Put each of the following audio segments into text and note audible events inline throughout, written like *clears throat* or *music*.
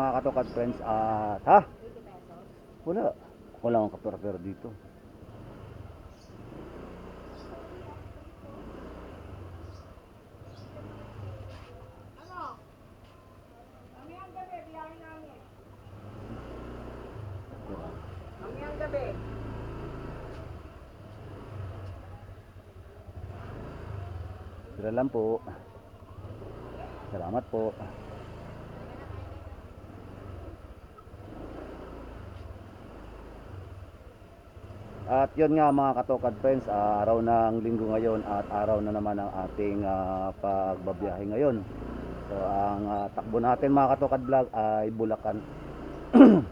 mga katokad friends at ha? Wala. Ako lang ang kapera dito. Sila lang po. Salamat po. At yun nga mga katokad friends, ah, araw ng linggo ngayon at araw na naman ang ating ah, pagbabiyahe ngayon. So ang ah, takbo natin mga katokad vlog ay Bulacan. *clears throat*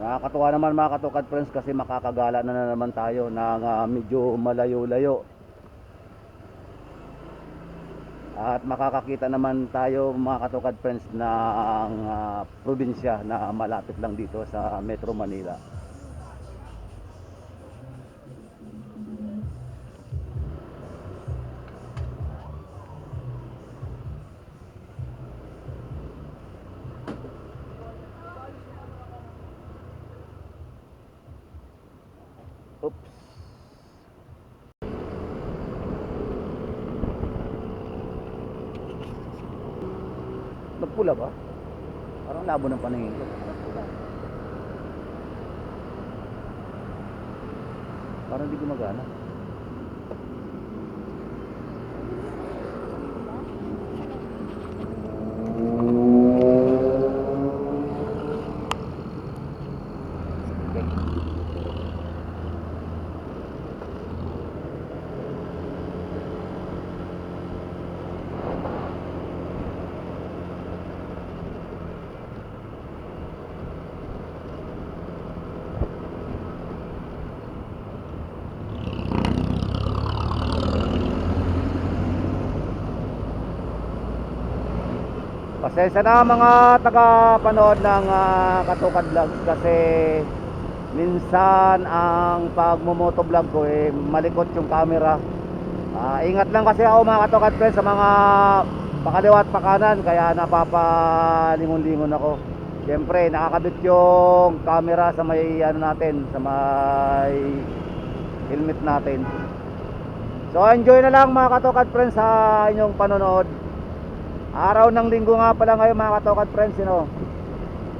Nakakatuwa naman mga katokad friends kasi makakagala na, na naman tayo ng ah, medyo malayo-layo. At makakakita naman tayo mga katokad friends ang ah, probinsya na malapit lang dito sa Metro Manila. Nagpula ba? Parang labo ng paningin ko. Parang hindi gumagana. Pasensya na mga taga-panood ng ah, Katukad Vlogs kasi minsan ang pagmumoto vlog ko eh malikot yung camera. Ah, ingat lang kasi ako mga Katukad friends sa mga pakaliwa at pakanan kaya napapalingon-lingon ako. Siyempre nakakabit yung camera sa may ano natin, sa may helmet natin. So enjoy na lang mga Katukad friends sa inyong panonood. Araw ng linggo nga pala ngayon mga katokad friends, you know.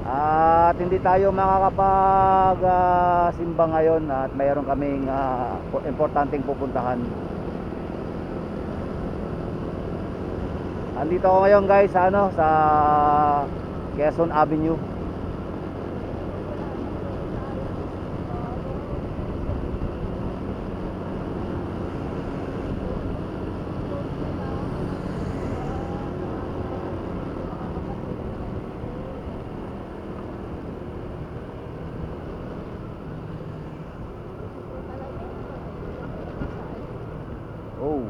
At hindi tayo makakapag ah, simba ngayon at mayroon kaming pu- importanteng pupuntahan. Andito ako ngayon guys sa ano sa Quezon Avenue. Oh.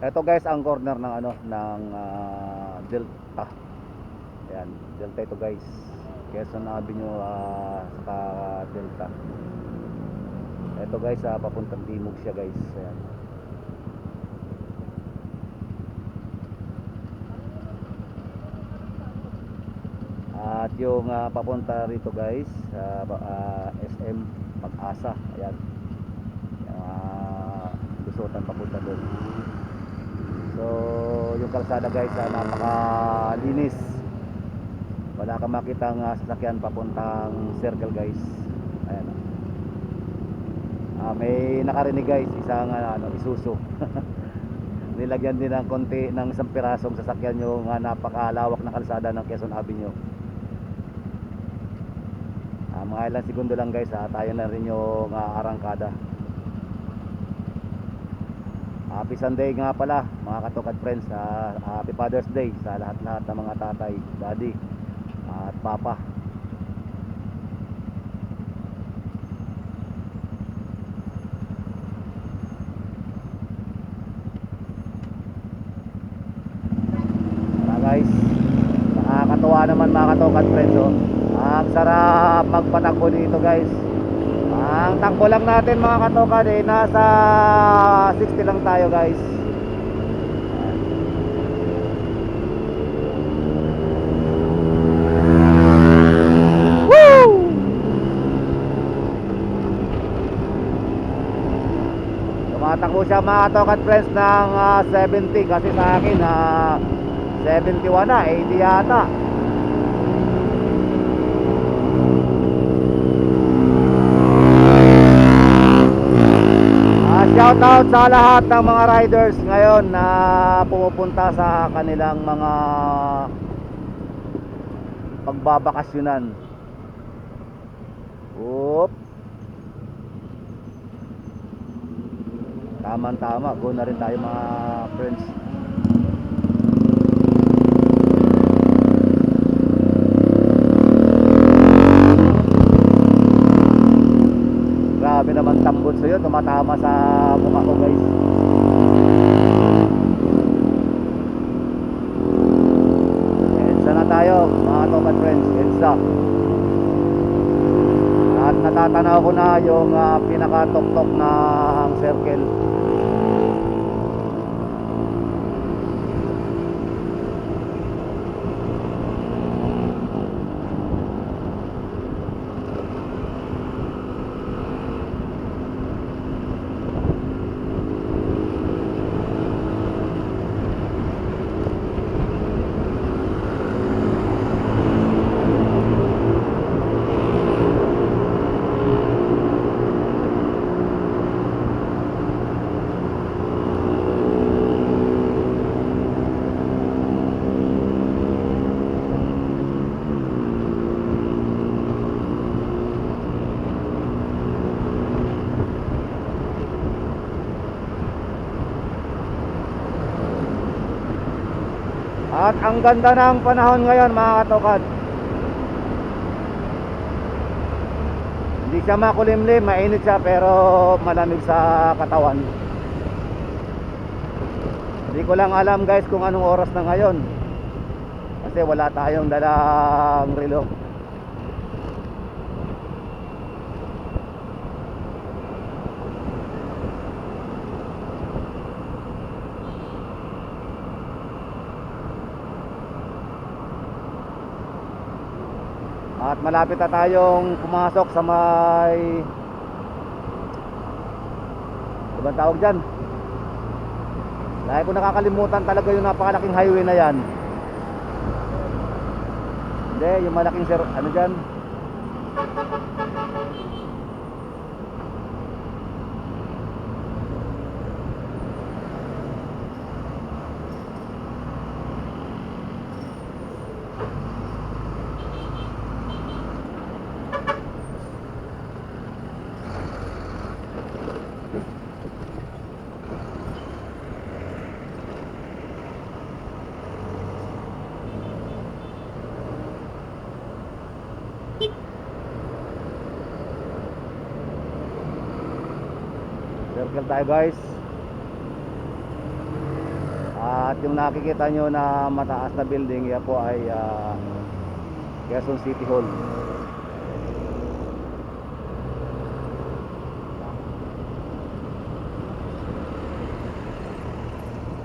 Ito guys ang corner ng ano ng ah, Delta. Ayan, Delta ito guys. Quezon Avenue ah, sa Delta. Ito guys, ah, papuntang Timog siya guys. Ayan. At yung ah, papunta rito guys, sa ah, SM Pag-asa. Ayan. Uh, lusutan papunta doon. So, yung kalsada guys, ah, napakalinis. Wala kang makitang ah, sasakyan papuntang circle guys. Ayan. Ah, may nakarinig guys, isang ah, ano, isuso. *laughs* Nilagyan din ng konti ng isang pirasong sasakyan yung ah, napakalawak na kalsada ng Quezon Avenue. Ah, mga ilang segundo lang guys, ah, tayo na rin yung ah, arangkada. Happy Sunday nga pala mga katokad friends. Ah, happy Father's Day sa lahat-lahat ng mga tatay, daddy at papa. Tara guys. Nakakatuwa naman mga katokad friends oh. Ang sarap magpatakbo dito guys. Ang takbo lang natin mga katokan eh, nasa 60 lang tayo guys. Tumatakbo siya mga katokan friends ng ah, 70 kasi sa akin ah, 71 na, 80 yata. Ah, shout out sa lahat ng mga riders ngayon na pumupunta sa kanilang mga pagbabakasyonan. Oop. Tama tama, go na rin tayo mga friends. At natatanaw ko na yung uh, pinaka-tok-tok na hang circle. At ang ganda ng panahon ngayon mga katokad. Hindi siya makulimlim, mainit siya pero malamig sa katawan. Hindi ko lang alam guys kung anong oras na ngayon. Kasi wala tayong dalang relo. At malapit na tayong pumasok sa may Ano bang tawag dyan? Lagi ko nakakalimutan talaga yung napakalaking highway na yan Hindi, yung malaking sir, ano dyan? Circle tayo guys. At yung nakikita nyo na mataas na building Yan po ay ah, Quezon City Hall.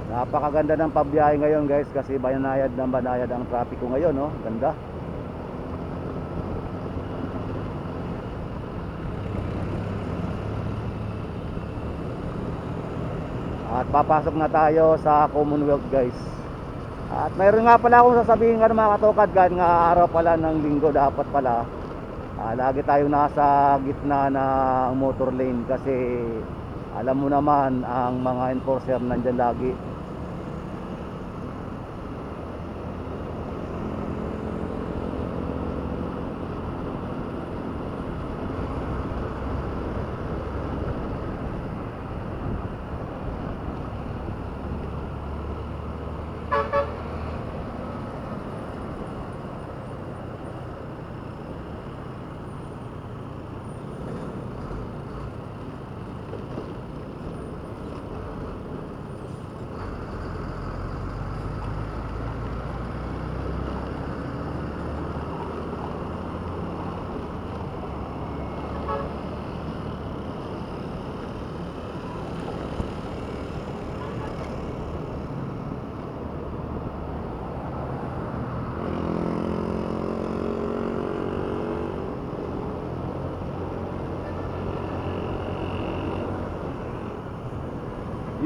Napakaganda ng pabiyahe ngayon guys Kasi banayad ng banayad ang traffic ko ngayon no? Ganda At papasok na tayo sa Commonwealth guys. At mayroon nga pala akong sasabihin nga ng mga katokad Gan nga araw pala ng linggo dapat pala ah, Lagi tayong nasa gitna ng motor lane Kasi alam mo naman ang mga enforcer nandyan lagi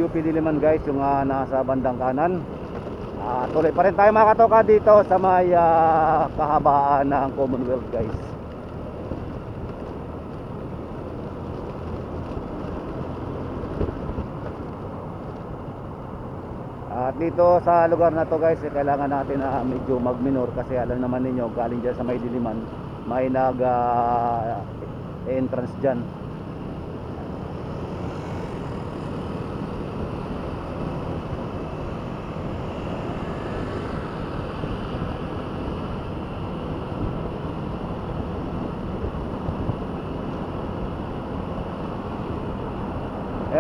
UP Diliman guys, yung ah, nasa bandang kanan. Ah, tuloy pa rin tayo mga katoka dito sa may ah, kahabaan ng Commonwealth guys. At dito sa lugar na to guys, eh, kailangan natin na medyo magminor kasi alam naman ninyo galing dyan sa may diliman, may nag ah, entrance dyan.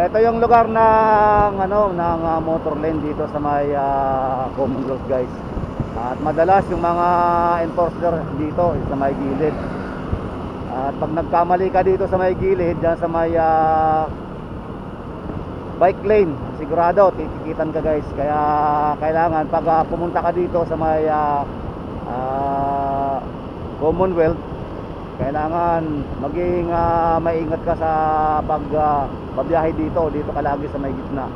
Ito yung lugar ng ano ng ah, motor lane dito sa may ah, Commonwealth guys. At madalas yung mga enforcer dito sa may gilid. At pag nagkamali ka dito sa may gilid, diyan sa may ah, bike lane, sigurado titikitan ka guys. Kaya kailangan pag ah, pumunta ka dito sa may ah, ah, Commonwealth, kailangan maging ah, maingat ka sa pag ah, pabiyahe dito. Dito ka lagi sa may gitna.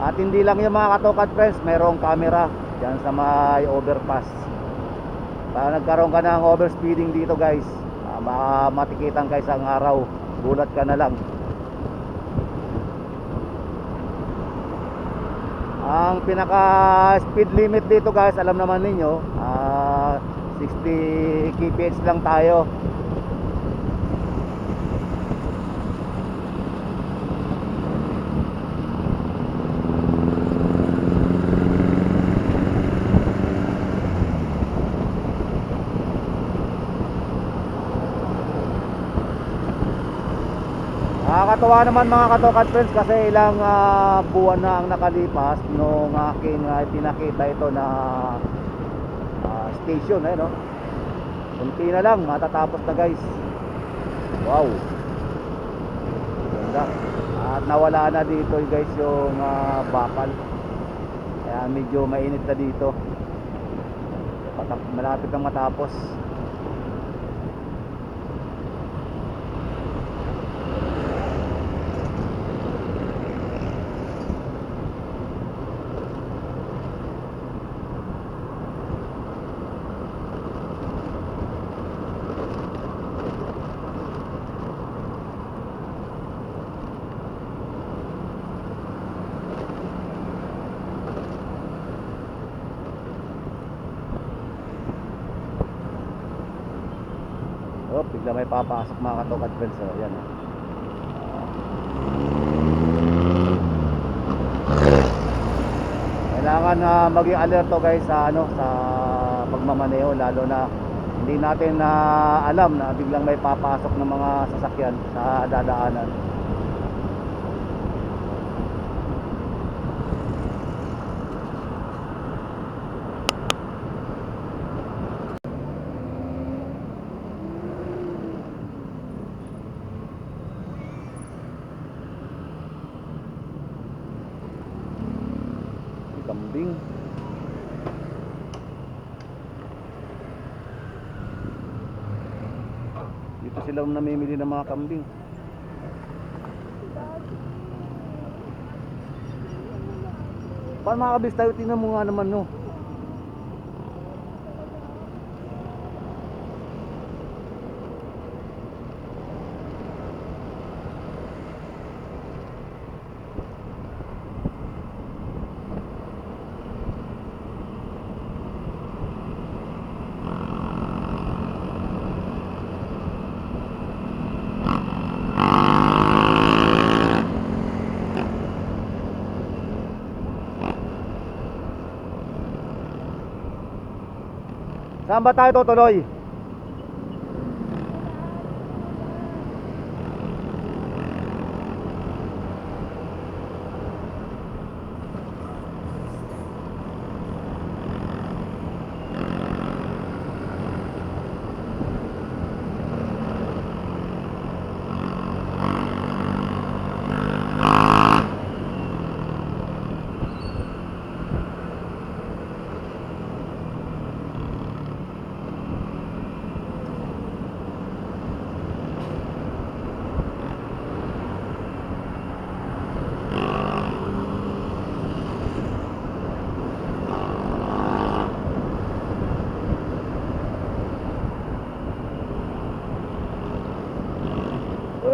At hindi lang yung mga katokad friends. Merong camera dyan sa may overpass. Para nagkaroon ka ng overspeeding dito guys. Ah, baka matikitan ka isang araw. Gulat ka na lang. Ang pinaka speed limit dito guys alam naman ninyo ah, 60 kph lang tayo Nakakatuwa naman mga katokad friends kasi ilang ah, buwan na ang nakalipas nung aking uh, pinakita ito na ah, station eh no. Kunti na lang matatapos na guys. Wow. Ganda. At nawala na dito guys yung ah, bakal. Kaya medyo mainit na dito. Malapit na matapos. Oh, bigla may papasok mga katokad friends. Oh, yan. oh. Kailangan na maging alerto guys sa ano sa pagmamaneho lalo na hindi natin na alam na biglang may papasok ng mga sasakyan sa dadaanan. May Kambing. Dito sila namimili ng mga kambing. Paano makakabis tayo? Tingnan mo nga naman no. Saan ba tayo tutuloy?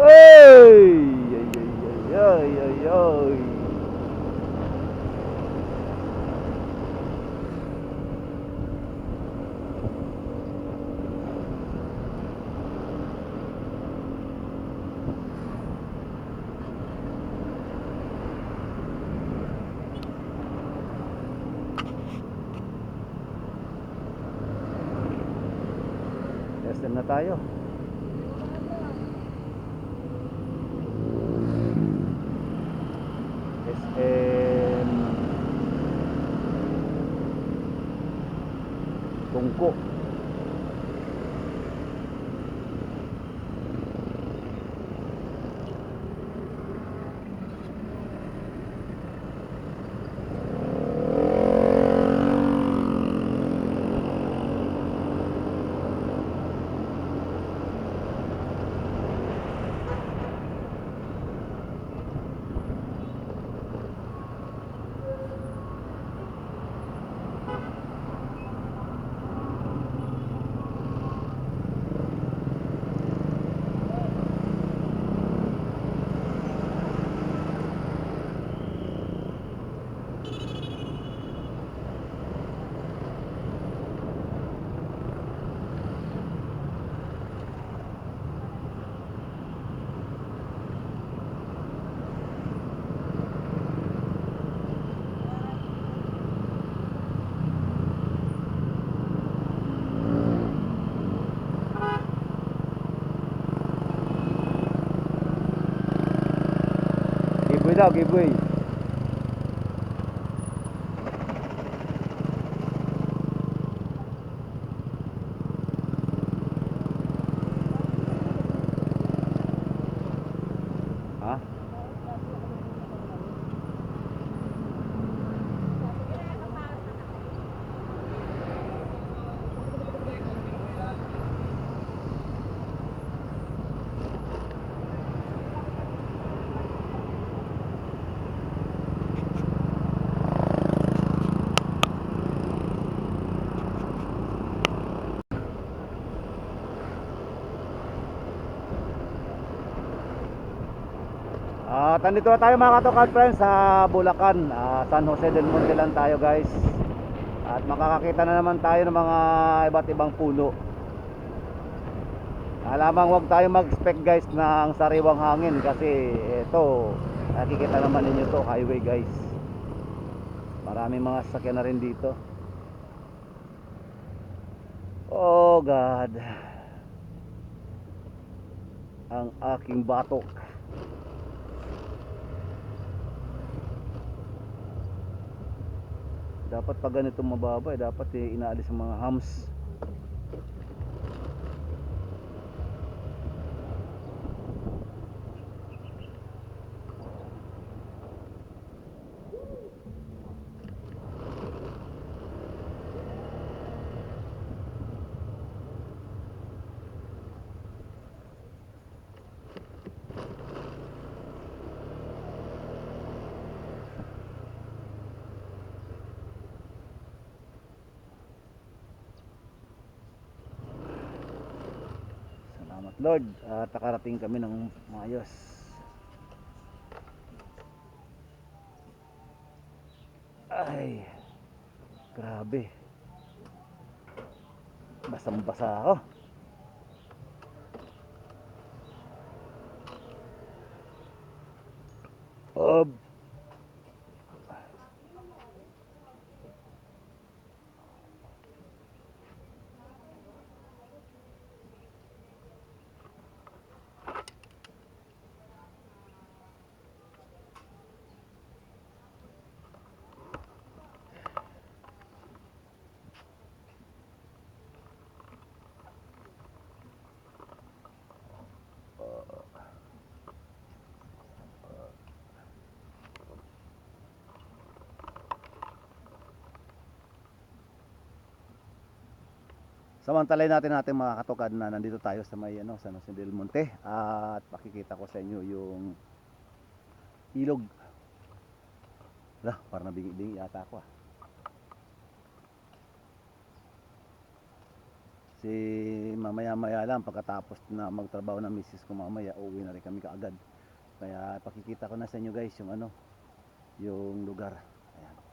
ơi ơi ơi ơi Dao. At andito na tayo mga katokan friends sa Bulacan, ah, San Jose del Monte lang tayo guys. At makakakita na naman tayo ng mga iba't ibang puno. Alamang wag tayo mag-expect guys ng sariwang hangin kasi ito, nakikita naman ninyo to highway guys. Maraming mga sasakyan na rin dito. Oh God. Ang aking batok. Dapat pag ganito mababa eh, dapat eh, inaalis ang mga hams Salamat Lord at nakarating kami ng maayos. Ay, grabe. Basang basa ako. Samantalay natin natin mga katokad na nandito tayo sa may ano, San Jose del Monte at pakikita ko sa inyo yung ilog. Lah, parang nabingi-bingi yata ako ah. Kasi mamaya-maya lang pagkatapos na magtrabaho ng misis ko mamaya, uuwi na rin kami kaagad. Kaya pakikita ko na sa inyo guys yung ano, yung lugar. Ayan.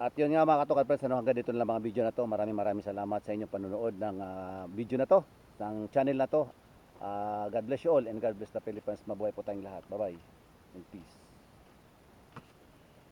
At yun nga mga katokat friends, ano, hanggang dito na lang mga video na to. Maraming maraming salamat sa inyong panonood ng ah, video na to, ng channel na to. Ah, God bless you all and God bless the Philippines. Mabuhay po tayong lahat. Bye-bye and peace.